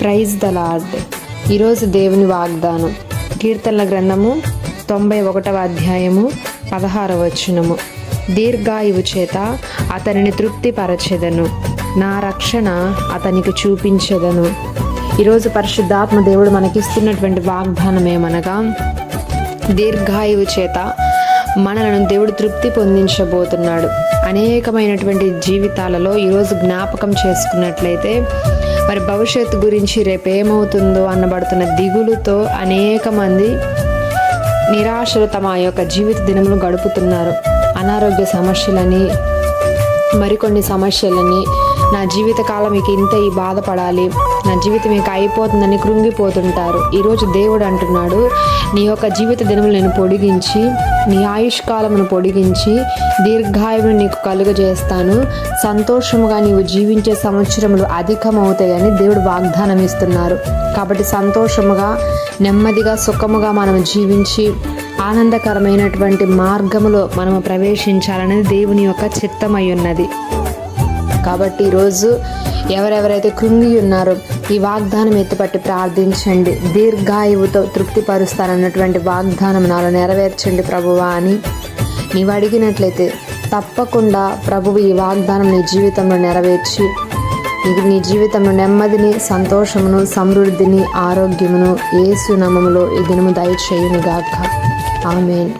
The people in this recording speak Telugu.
Praise the lord. ఈరోజు దేవుని వాగ్దానం. కీర్తనల గ్రంథము తొంభై ఒకటవ అధ్యాయము పదహార వచనము. దీర్ఘాయువు చేత అతనిని తృప్తిపరచెదను. నా రక్షణ అతనికి చూపించెదను. ఈరోజు పరిశుద్ధాత్మ దేవుడు మనకిస్తున్నటువంటి వాగ్దానం ఏమనగా దీర్ఘాయువు చేత మనలను దేవుడు తృప్తి పొందించబోతున్నాడు. అనేకమైనటువంటి జీవితాలలో ఈరోజు జ్ఞాపకం చేసుకున్నట్లయితే మరి భవిష్యత్తు గురించి రేపు ఏమవుతుందో అన్నబడుతున్న దిగులుతో అనేక మంది నిరాశలు తమ యొక్క జీవిత దినములు గడుపుతున్నారు. అనారోగ్య సమస్యలని మరికొన్ని సమస్యలని నా జీవితకాలం ఇక ఇంత ఈ బాధపడాలి. నా జీవితం ఇక అయిపోతుందని కృంగిపోతుంటారు. ఈరోజు దేవుడు అంటున్నాడు నీ యొక్క జీవిత దినములు నేను పొడిగించి నీ ఆయుష్కాలమును పొడిగించి దీర్ఘాయువును నీకు కలుగజేస్తాను. సంతోషముగా నీవు జీవించే సంవత్సరములు అధికమవుతాయని దేవుడు వాగ్దానం ఇస్తున్నారు. కాబట్టి సంతోషముగా నెమ్మదిగా సుఖముగా మనం జీవించి ఆనందకరమైనటువంటి మార్గములో మనము ప్రవేశించాలనేది దేవుని యొక్క చిత్తమై ఉన్నది. కాబట్టి ఈరోజు ఎవరెవరైతే కృంగి ఉన్నారో ఈ వాగ్దానం ఎత్తుపట్టి ప్రార్థించండి. దీర్ఘాయువుతో తృప్తిపరుస్తారన్నటువంటి వాగ్దానం నాలో నెరవేర్చండి ప్రభువా అని నీవు అడిగినట్లయితే తప్పకుండా ప్రభువు ఈ వాగ్దానం నీ జీవితంలో నెరవేర్చి నీకు నీ జీవితంలో నెమ్మదిని సంతోషమును సమృద్ధిని ఆరోగ్యమును ఏసు నామములో ఈ దినము దయచేయునుగాక. ఆమెన్.